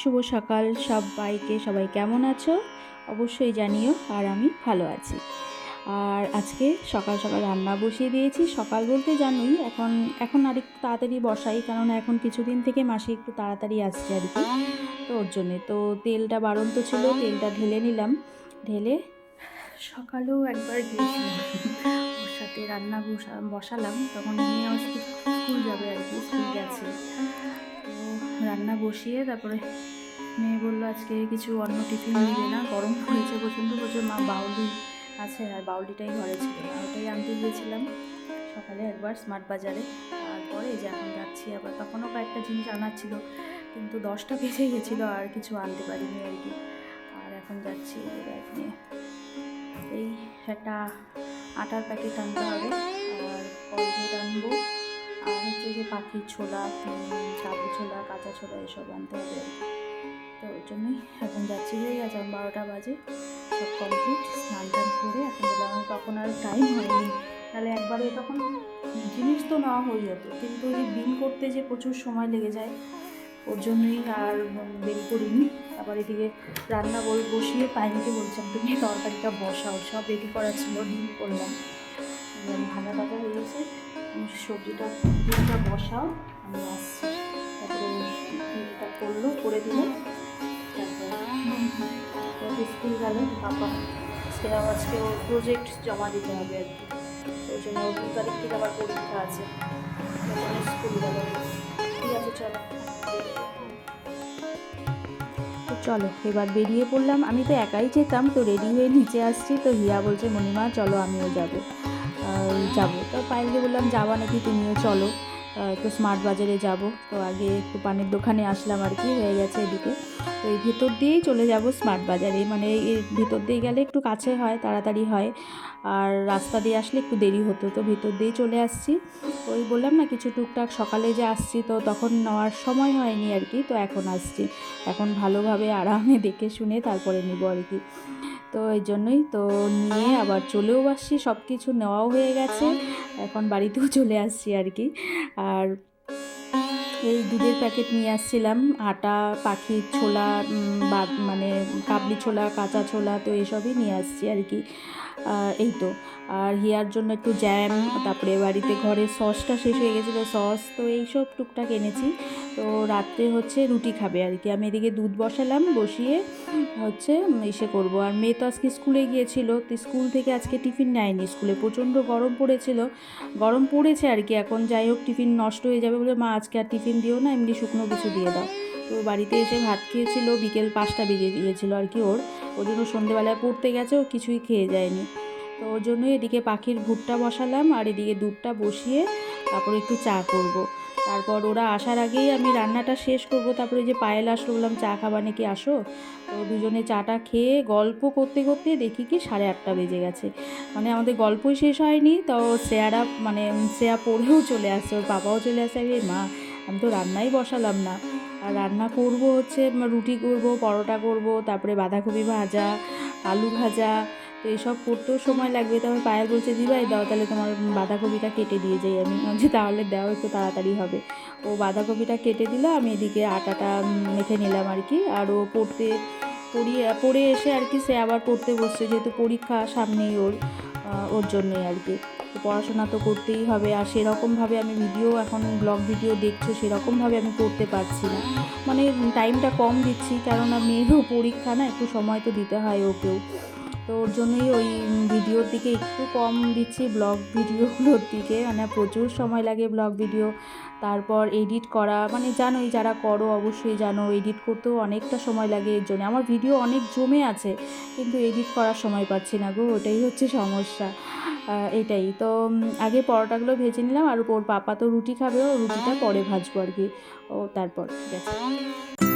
শুভ সকাল সবাইকে। সবাই কেমন আছো? অবশ্যই জানিও, আর আমি ভালো আছি। আর আজকে সকাল সকাল রান্না বসিয়ে দিয়েছি। সকাল বলতে জানোই, এখন এখন আর একটু তাড়াতাড়ি বসাই, কারণ এখন কিছুদিন থেকে মাসে একটু তাড়াতাড়ি আসছে আর কি। তো ওর জন্যে, তো তেলটা বাড়ন্ত ছিল, তেলটা ঢেলে নিলাম। ঢেলে সকালেও একবার গিয়েছিলাম। ওর সাথে রান্না বসা, বসালাম, তখন মেয়ে আমার স্কুল যাবে আর কি, স্কুল গেছে। রান্না বসিয়ে তারপরে মেয়ে বলল, আজকে কিছু অন্য টিফিন নেবে না, গরম হয়েছে প্রচণ্ড প্রচুর মা বাউলি আছে আর বাউলিটাই ঘরে ছিল। ওটাই আনতে গিয়েছিলাম সকালে একবার স্মার্ট বাজারে। তারপরে যে এখন যাচ্ছি, আবার তখনও কয়েকটা জিনিস আনার ছিল, কিন্তু দশটা বেজে গেছিল, আর কিছু আনতে পারিনি আর কি। আর এখন যাচ্ছি ব্যাগ নিয়ে। এই একটা আটার প্যাকেট আনতে হবে, আর কলগেট আনব। আর হচ্ছে যে পাখির ছোলা কাবু ছোলা, কাঁচা ছোলা এসব আনতে হবে। তো ওই জন্যই এখন যাচ্ছি হয়ে গেছে এখন বারোটা বাজে। সব কমপ্লিট স্নান টান করে এখন গেলাম। তখন আর টাইম হয়নি। তাহলে একবারে তখন জিনিস তো নেওয়া হয়ে যেত। কিন্তু ওই যে বিল করতে যে প্রচুর সময় লেগে যায়, ওর জন্যই আর বের করিনি। আবার এদিকে রান্না বই বসিয়ে পাইনিকে বলছিলাম, তুমি তরকারিটা বসাও। সব রেডি করা ছিল, ডিম করলাম। ভাজা তুমি সবজিটা ডিমটা বসাও। আমি আসছি। তারপরে করল, করে দিল। তারপরে স্কুল গেল পাপা আজকে আজকে ওর প্রজেক্ট জমা দিতে হবে আর কি। ওই জন্য ওর দু তারিখ থেকে আবার পরীক্ষা আছে। স্কুল গেল। ঠিক আছে, চলো। চলো, এবার বেরিয়ে পড়লাম। আমি তো একাই যেতাম, তো রেডি হয়ে নিচে আসছি। তো হিয়া বলছে, মনিমা, চলো আমিও যাব। যাব। তো পায়েলকে বললাম, যাবা নাকি? তুমিও চলো। তো স্মার্ট বাজারে যাব। তো আগে একটু পানের দোকানে আসলাম আর কি, হয়ে গেছে এদিকে। তো এই ভিতর দিয়েই চলে যাব স্মার্ট বাজারে। মানে এর ভিতর দিয়ে গেলে একটু কাছে হয়, তাড়াতাড়ি হয়। আর রাস্তা দিয়ে আসলে একটু দেরি হতো। তো ভিতর দিয়েই চলে আসছি। ওই বললাম না, কিছু টুকটাক সকালে যে আসছি, তো তখন নেওয়ার সময় হয়নি আর কি। তো এখন আসছি। এখন ভালোভাবে আরামে দেখে শুনে তারপরে নিব আর কি। তো এই জন্যই তো নিয়ে আবার চলেও আসছি সব কিছু নেওয়াও হয়ে গেছে। এখন বাড়িতেও চলে আসছি আর কি। আর এই দুধের প্যাকেট নিয়ে আসছিলাম, আটা, পাখির ছোলা বা মানে কাবলি ছোলা, কাঁচা ছোলা, তো এসবই নিয়ে আসছি আর কি। এই তো, আর হিয়ার জন্য একটু জ্যাম তারপরে বাড়িতে ঘরে সসটা শেষ হয়ে গেছিল সস তো এইসব টুকটাক এনেছি। তো রাত্রে হচ্ছে রুটি খাবে আর কি। আমি এদিকে দুধ বসালাম, বসিয়ে হচ্ছে ইসে করব। আর মেয়ে তো আজকে স্কুলে গিয়েছিল, তো স্কুল থেকে আজকে টিফিন নেয়নি। স্কুলে প্রচণ্ড গরম পড়েছিল। গরম পড়েছে আর কি, এখন যাই হোক টিফিন নষ্ট হয়ে যাবে বলে মা আজকে আর টিফিন দিও না, এমনি শুকনো কিছু দিয়ে দাও। তো বাড়িতে এসে ভাত খেয়েছিল, বিকেল পাঁচটা বেজে গিয়েছিল আর কি ওর। ওর জন্য সন্ধেবেলায় পড়তে গেছে, ও কিছুই খেয়ে যায়নি। তো ওর জন্যই এদিকে পাখির ভুট্টা বসালাম, আর এদিকে দুধটা বসিয়ে তারপরে একটু চা করব। তারপর ওরা আসার আগেই আমি রান্নাটা শেষ করব। তারপরে যে পায়েল আসলো, বললাম, চা খাবা নাকি? আসো? তো দুজনে চাটা খেয়ে গল্প করতে করতে দেখি কি সাড়ে আটটা বেজে গেছে। মানে আমাদের গল্পই শেষ হয়নি, তো শ্রেয়ারা মানে শ্রেয়া পড়েও চলে আসছে ওর বাবাও চলে আসছে আরে মা, আমি তো রান্নাই বসালাম না। আর রান্না করব হচ্ছে, রুটি করব, পরোটা করব, তারপরে বাঁধাকপি ভাজা, আলু ভাজা তো এসব করতেও সময় লাগবে তারপর পায়েল বলছে দিবাই দাও তাহলে তোমার বাঁধাকপিটা কেটে দিয়ে যাই। আমি বলছি, তাহলে দাও, একটু তাড়াতাড়ি হবে। ও বাঁধাকপিটা কেটে দিল, আমি এদিকে আটাটা মেখে নিলাম আর কি। আর ও পড়তে, পড়িয়ে, পড়ে এসে আর কি, সে আবার পড়তে বসছে, যেহেতু পরীক্ষা সামনেই ওর ওর জন্যই আর কি। তো পড়াশোনা তো করতেই হবে, আর সেরকমভাবে আমি ভিডিও এখন ব্লগ ভিডিও দেখছ, সেরকমভাবে আমি করতে পারছি না। মানে টাইমটা কম দিচ্ছি, কেননা মেয়েরও পরীক্ষা না, একটু সময় তো দিতে হয় ওকেও। তো ওর জন্যই ওই ভিডিওর দিকে একটু কম দিচ্ছি ব্লগ ভিডিওগুলোর দিকে। মানে প্রচুর সময় লাগে ব্লগ ভিডিও, তারপর এডিট করা। মানে জানোই যারা করো, অবশ্যই জানো, এডিট করতেও অনেকটা সময় লাগে এর জন্য। আমার ভিডিও অনেক জমে আছে, কিন্তু এডিট করার সময় পাচ্ছি না গো, ওটাই হচ্ছে সমস্যা। এটাই। তো আগে পরোটাগুলো ভেজে নিলাম, আর ওর পাপা তো রুটি খাবে, ও রুটিটা পরে ভাজবো আর কি। ও, তারপর, ঠিক আছে।